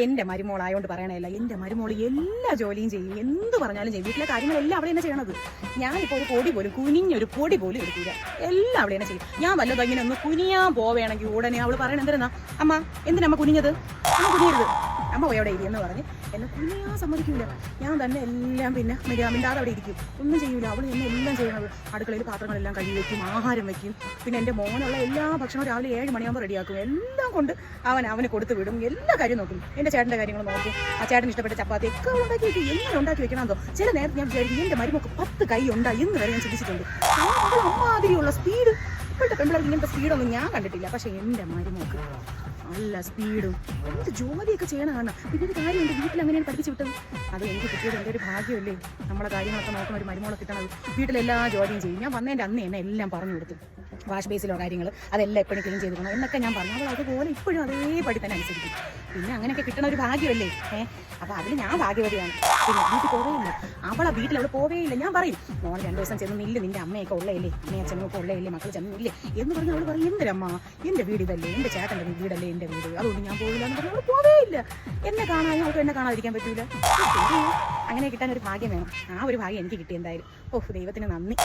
എന്റെ മരുമോളായോണ്ട് പറയണല്ല എന്റെ മരുമോൾ എല്ലാ ജോലിയും ചെയ്യും എന്ത് പറഞ്ഞാലും ചെയ്യും. വീട്ടിലെ കാര്യങ്ങളെല്ലാം അവിടെ തന്നെ ചെയ്യണത്. ഞാനിപ്പോൾ ഒരു പൊടി പോലും കുനിഞ്ഞൊരു പൊടി പോലും എടുക്കില്ല എല്ലാം അവിടെ തന്നെ ചെയ്യും. ഞാൻ വല്ലതും ഇങ്ങനെ ഒന്ന് കുനിയാൻ പോവുകയാണെങ്കിൽ ഉടനെ അവൾ പറയണ എന്തിനാ? അമ്മ എന്തിനാ കുനിഞ്ഞത്? അമ്മ കുനിയരുത്. അമ്മ പോയി അവിടെ ഇരിയെന്ന് പറഞ്ഞ്. എന്നെ കുഞ്ഞാ സമ്മതിക്കില്ല ഞാൻ തന്നെ എല്ലാം പിന്നെ മിണ്ടാ മിണ്ടാതെ അവിടെ ഇരിക്കും. ഒന്നും ചെയ്യൂല. അവൾ എന്നെ എല്ലാം ചെയ്യണത്. അടുക്കളയിൽ പാത്രങ്ങളെല്ലാം കഴുകി വെക്കും ആഹാരം വെക്കും. പിന്നെ എന്റെ മോനുള്ള എല്ലാ ഭക്ഷണവും രാവിലെ ഏഴ് മണിയാകുമ്പോൾ റെഡിയാക്കും. എല്ലാം കൊണ്ട് അവൻ അവന് കൊടുത്തു വിടും. എല്ലാ കാര്യം നോക്കും. എന്റെ ചേട്ടന്റെ കാര്യങ്ങൾ നോക്കും. ആ ചേട്ടൻ ഇഷ്ടപ്പെട്ട ചപ്പാത്തി ഒക്കെ ഉണ്ടാക്കി വെക്കും. എങ്ങനെ ഉണ്ടാക്കി വെക്കണമെന്നോ ചില നേരത്തെ ഞാൻ വിചാരിക്കും എന്റെ മരുമൊക്കെ പത്ത് കൈ ഉണ്ടായി എന്ന് വരെ ഞാൻ ചിന്തിച്ചിട്ടുണ്ട്. അമ്മാതിരിയുള്ള സ്പീഡ് ഇപ്പോഴത്തെ പെൺപിള്ളേർക്ക് ഇങ്ങനത്തെ സ്പീഡൊന്നും ഞാൻ കണ്ടിട്ടില്ല. പക്ഷെ എന്റെ മരുമോക്ക് നല്ല സ്പീഡും എന്ത് ജോലിയൊക്കെ ചെയ്യണം കാണാം. പിന്നെ ഒരു കാര്യം എന്റെ വീട്ടിൽ അങ്ങനെയാണ് പഠിപ്പിച്ചു വിട്ടത്. അത് എനിക്ക് കിട്ടിയത് എന്റെ ഒരു ഭാഗ്യമല്ലേ. നമ്മളെ കാര്യങ്ങളൊക്കെ നോക്കുന്ന ഒരു മരുമോളെ കിട്ടണത്. വീട്ടിലെല്ലാ ജോലിയും ചെയ്യും. ഞാൻ വന്നതിന്റെ അന്ന് എന്നെ എല്ലാം പറഞ്ഞു കൊടുത്തു. വാഷ് ബേസിലോ കാര്യങ്ങൾ അതെല്ലാം എപ്പോഴും ക്ലീൻ ചെയ്തിരിക്കണം എന്നൊക്കെ ഞാൻ പറഞ്ഞു. അവൾ അതുപോലെ ഇപ്പോഴും അതേപടി തന്നെ അനുസരിക്കും. പിന്നെ അങ്ങനെയൊക്കെ കിട്ടണ ഒരു ഭാഗ്യമല്ലേ? ഏഹ് അപ്പോൾ അതിൽ ഞാൻ ഭാഗ്യവതിയാണ്. പിന്നെ വീട്ടിൽ പോവേയില്ല. അവളെ വീട്ടിൽ അവൾ പോവേയില്ല. ഞാൻ പറയും മോൾ രണ്ട് ദിവസം ചെന്ന് നില്ല് നിന്റെ അമ്മയൊക്കെ ഉള്ളതല്ലേ? അമ്മയും അച്ഛനും ഒക്കെ ഉള്ളയല്ലേ മക്കൾ ചെന്നില്ലേ എന്ന് പറഞ്ഞ് അവൾ പറയും എന്തിനമ്മ? എന്റെ വീട് ഇതല്ലേ? എന്റെ ചേട്ടന്റെ വീടല്ലേ എന്റെ വീട്. അതുകൊണ്ട് ഞാൻ പോവില്ല. എന്ന് പറഞ്ഞ് അവൾ പോവേയില്ല. എന്നെ കാണാനും അവൾക്ക് എന്നെ കാണാതിരിക്കാൻ പറ്റൂല. അങ്ങനെ കിട്ടാൻ ഒരു ഭാഗ്യം വേണം. ആ ഒരു ഭാഗ്യം എനിക്ക് കിട്ടി എന്തായാലും. ഓഹ് ദൈവത്തിന് നന്ദി.